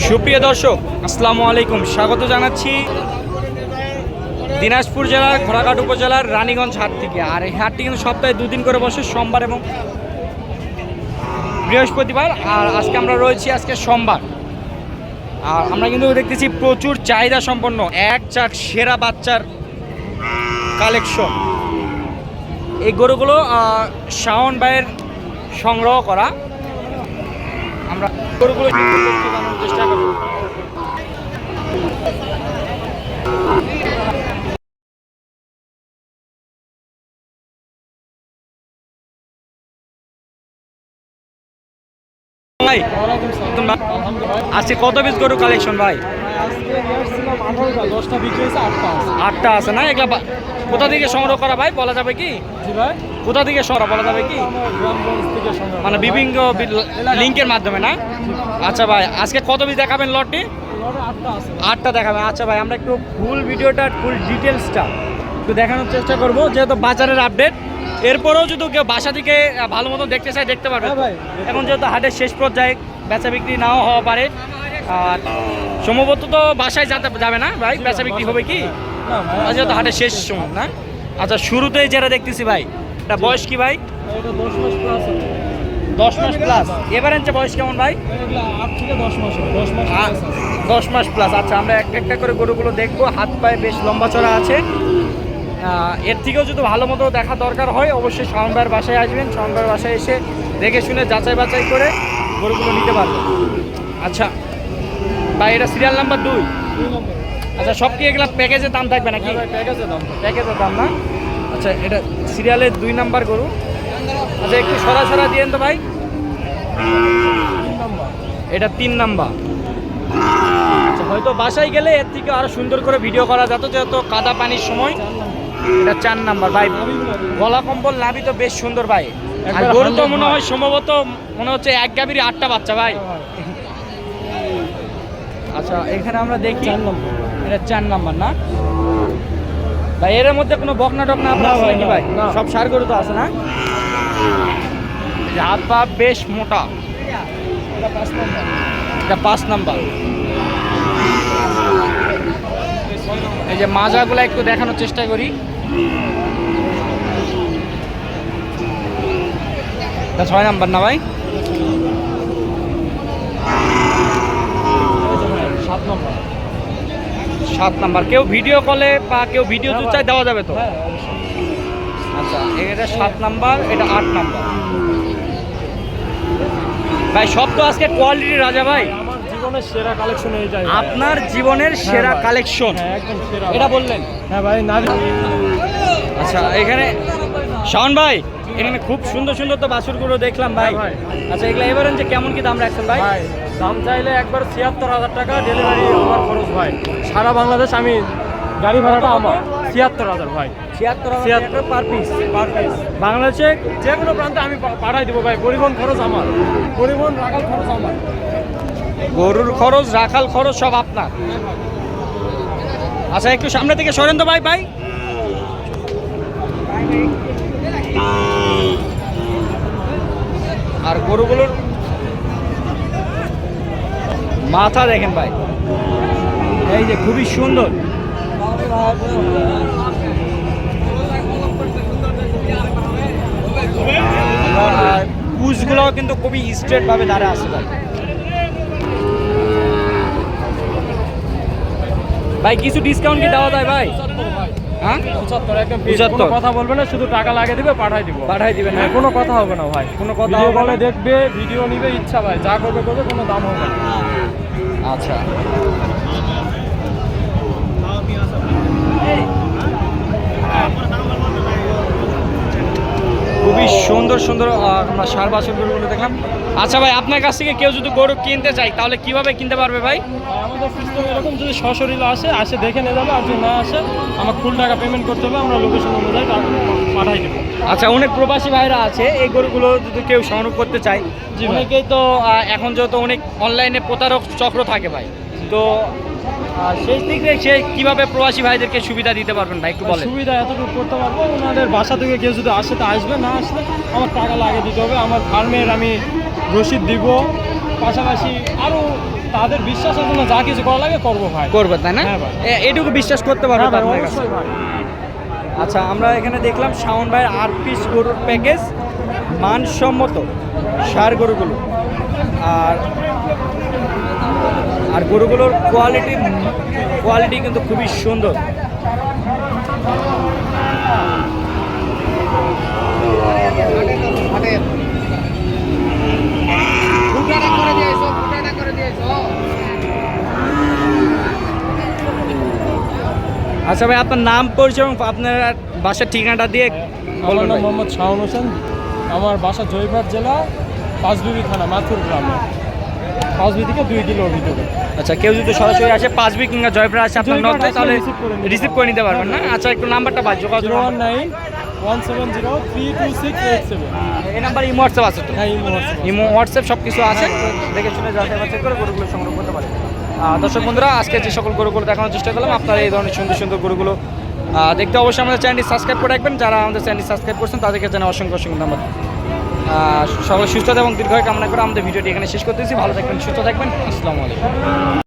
সুপ্রিয় দর্শক, আসসালামু আলাইকুম। স্বাগত জানাচ্ছি দিনাজপুর জেলার ঘোড়াঘাট উপজেলার রানীগঞ্জ হাট থেকে। আর এই হাটটি কিন্তু সপ্তাহে দুদিন করে বসে, সোমবার এবং বৃহস্পতিবার। আর আজকে আমরা রয়েছি আজকে সোমবার। আর আমরা কিন্তু দেখতেছি প্রচুর চাহিদা সম্পন্ন, এক চাক সেরা বাচ্চার কালেকশন। এই গরুগুলো শাওন ভাইয়ের সংগ্রহ করা। আমরা গরুগুলো চেষ্টা করব। ভাই আজকে কত পিস গরু কালেকশন ভাই? আটটা আছে। আটটা আছে না? এগুলা কোথা থেকে সংগ্রহ করা ভাই? বলা যাবে কি? জি ভাই। কোথা থেকে সরা বলা যাবে কি? মানে বিভিন্ন লিঙ্কের মাধ্যমে না? আচ্ছা ভাই আজকে কত পিস দেখাবেন লটটি। আটটা দেখাবেন। আচ্ছা ভাই আমরা একটু ফুল ভিডিওটা ফুল ডিটেলসটা একটু দেখানোর চেষ্টা করব যেহেতু বাজারের আপডেট। এরপরেও যদি কেউ বাসা থেকে ভালো মতো দেখতে চায় দেখতে পারবে। হ্যাঁ। এখন যেহেতু হাটের শেষ পর্যায়ে বেচা বিক্রি নাও হওয়া পারে আর সম্ভবত তো বাসায় যাতে যাবে না ভাই? বেচা বিক্রি হবে কি? যেহেতু হাটের শেষ সময় না? আচ্ছা শুরুতেই যেটা দেখতেছি ভাই এটা বয়স কি ভাই? দশ মাস প্লাস দশ মাস প্লাস এবার আনছে বয়স কেমন ভাই? দশ মাস প্লাস আচ্ছা আমরা একটা একটা করে গরুগুলো দেখব। হাত পায়ে বেশ লম্বা চড়া আছে। এর থেকেও যদি ভালো মতো দেখা দরকার হয় অবশ্যই শাওনবার বাসায় আসবেন। শাওনবার বাসায় এসে দেখে শুনে যাচাই বাছাই করে গরুগুলো নিতে পারবেন। আচ্ছা ভাই এটা সিরিয়াল নাম্বার দুই? আচ্ছা সব কি এগুলো প্যাকেজের দাম থাকবে নাকি? প্যাকেজের দাম। প্যাকেজের দাম না? আচ্ছা এটা সিরিয়ালের দুই নাম্বার গরু। আচ্ছা একটু সরা সরা দিয়েন তো ভাই। এটা তিন নাম্বার। আচ্ছা হয়তো বাসায় গেলে এর থেকে আরও সুন্দর করে ভিডিও করা যেত যেহেতু কাদা পানির সময়। এটা চার নাম্বার। ভাই গলা কম্বল নাভি তো বেশ সুন্দর ভাই। আর গরু তো মনে হয়। সম্ভবত মনে হচ্ছে এক গাভীর আটটা বাচ্চা ভাই। আচ্ছা এখানে আমরা দেখি। এটা চার নাম্বার না? ভাই এর মধ্যে কোনো বকনা টকনা আপনার আছে ভাই, নাকি ভাই? সব সার গরু তো আছে না? যে হাত পা বেশ মোটা। এটা পাঁচ নম্বর এই ছয় নম্বর। এই যে মাজাগুলো একটু দেখানোর চেষ্টা করি। এটা ছয় নাম্বার না ভাই এই যে ভাই, সাত নম্বর সাত নাম্বার। কেউ ভিডিও কলে বা কেউ ভিডিও হ্যাঁ তো চাই দেওয়া যাবে তো? হ্যাঁ আচ্ছা এটা সাত নাম্বার এটা আট নাম্বার। ভাই সব তো আজকে কোয়ালিটির রাজা ভাই। আমার জীবনের সেরা কালেকশন। আপনার জীবনের সেরা কালেকশন হ্যাঁ একদম সেরা। এটা বললেন? হ্যাঁ ভাই নাভি আচ্ছা এখানে শাওন ভাই এখানে খুব সুন্দর সুন্দর তো বাছুরগুলো দেখলাম ভাই। হ্যাঁ আচ্ছা এগুলো এবার যে কেমন কি দাম রাখছেন ভাই দাম চাইলে একবার ছিয়াত্তর হাজার টাকা ডেলিভারি আমার খরচ ভাই সারা বাংলাদেশ আমি গাড়ি ভাড়াটা আমার। ছিয়াত্তর হাজার ভাই। ছিয়াত্তর ছিয়াত্তর পার পিস পার পিস বাংলাদেশে যে কোনো প্রান্তে আমি পাঠাই দেবো ভাই। পরিবহন খরচ আমার। পরিবহন রাখার খরচ আমার। গরুর খরচ রাখাল খরচ সব আপনার। আচ্ছা একটু সামনে থেকে সরেন তো ভাই ভাই। আর গরুগুলোর মাথা দেখেন ভাই। এই যে খুবই সুন্দর। কুচগুলো কিন্তু খুবই স্ট্রেট ভাবে দাঁড়া আছে ভাই। ভাই, কিছু ডিসকাউন্ট কি দেওয়া যায় ভাই? হ্যাঁ? পঁচাত্তর একদম fixed। 75 কোনো কথা বলবে না শুধু টাকা লাগিয়ে দিবে পাঠাই দিব। পাঠাই দিবেন হ্যাঁ না কোনো কথা হবে না ভাই। কোনো কথা কলে দেখবে ভিডিও নিবে ইচ্ছা ভাই। যা করবে করবে কোনো দাম হবে না। আচ্ছা। খুবই সুন্দর সুন্দর আমরা সার গরুগুলো দেখলাম। আচ্ছা ভাই আপনার কাছ থেকে কেউ যদি গরু কিনতে চায় তাহলে কীভাবে কিনতে পারবে ভাই? আমাদের সিস্টেম এরকম যদি সশরীরে আসে আসে দেখে নিয়ে যাবে আর যদি না আসে আমার ফুল টাকা পেমেন্ট করতে হবে আমরা লোকেশন অনুযায়ী পাঠাই দেবো। আচ্ছা অনেক প্রবাসী ভাইরা আছে এই গরুগুলো যদি কেউ সংগ্রহ করতে চায় অনেকেই তো এখন যেহেতু অনেক অনলাইনে প্রতারক চক্র থাকে ভাই তো আহ, সেই দিক সে কীভাবে প্রবাসী ভাইদেরকে সুবিধা দিতে পারবেন ভাই একটু বলেন। সুবিধা এতটুকু করতে পারব ওনাদের বাসা থেকে কেউ যদি আসে তো আসবে না আসলে আমার টাকা লাগিয়ে দিতে হবে আমার ফার্মের আমি রসিদ দিব। পাশাপাশি আরও তাদের বিশ্বাসের জন্য যা কিছু করা লাগে করব ভাই। করবে তাই না? হ্যাঁ এটুকু বিশ্বাস করতে পারবে হ্যাঁ? অবশ্যই ভাই। আচ্ছা আমরা এখানে দেখলাম শাওন ভাইয়ের আট পিস গরুর প্যাকেজ মানসম্মত সার গরুগুলো। আর আর গরুগুলোর কোয়ালিটি কোয়ালিটি কিন্তু খুবই সুন্দর। আচ্ছা ভাই আপনার নাম পরিচয় এবং আপনার বাসার ঠিকানাটা দিয়ে আমার নাম মোহাম্মদ শাহন হোসেন। আমার বাসা জয়পুরহাট জেলা পাঁচবিবি থানা মাথুর গ্রামে। পাঁচবি থেকে দুই কিলো ভিতরে। আচ্ছা কেউ যদি সরাসরি আসে পাঁচ কিংবা জয়পুর আসে আপনার তাহলে রিসিভ করে নিতে পারবেন। না? আচ্ছা একটু নাম্বারটা বাদ যোগাযোগ one nine one seven zero three two six eight seven এই নাম্বার ইমো হোয়াটসঅ্যাপ আছে তো? হ্যাঁ এই হোয়াটসঅ্যাপ ইমো হোয়াটসঅ্যাপ সব কিছু আছে। দেখে শুনে যাচাই বাছাই করে গরুগুলো সংগ্রহ করতে পারে দর্শক বন্ধুরা আজকে যে সকল গরুগুলো দেখানোর চেষ্টা করলাম আপনারা এই ধরনের সুন্দর সুন্দর গরুগুলো দেখতে অবশ্যই আমাদের চ্যানেলটি সাবস্ক্রাইব করে রাখবেন। যারা আমাদের চ্যানেলটি সাবস্ক্রাইব করছেন তাদেরকে জানাই অসংখ্য অসংখ্য ধন্যবাদ। সকল সুস্থতা এবং দীর্ঘায় কামনা করে আমাদের ভিডিওটি এখানে শেষ করতেছি। ভালো থাকবেন, সুস্থ থাকবেন। আসসালামু আলাইকুম।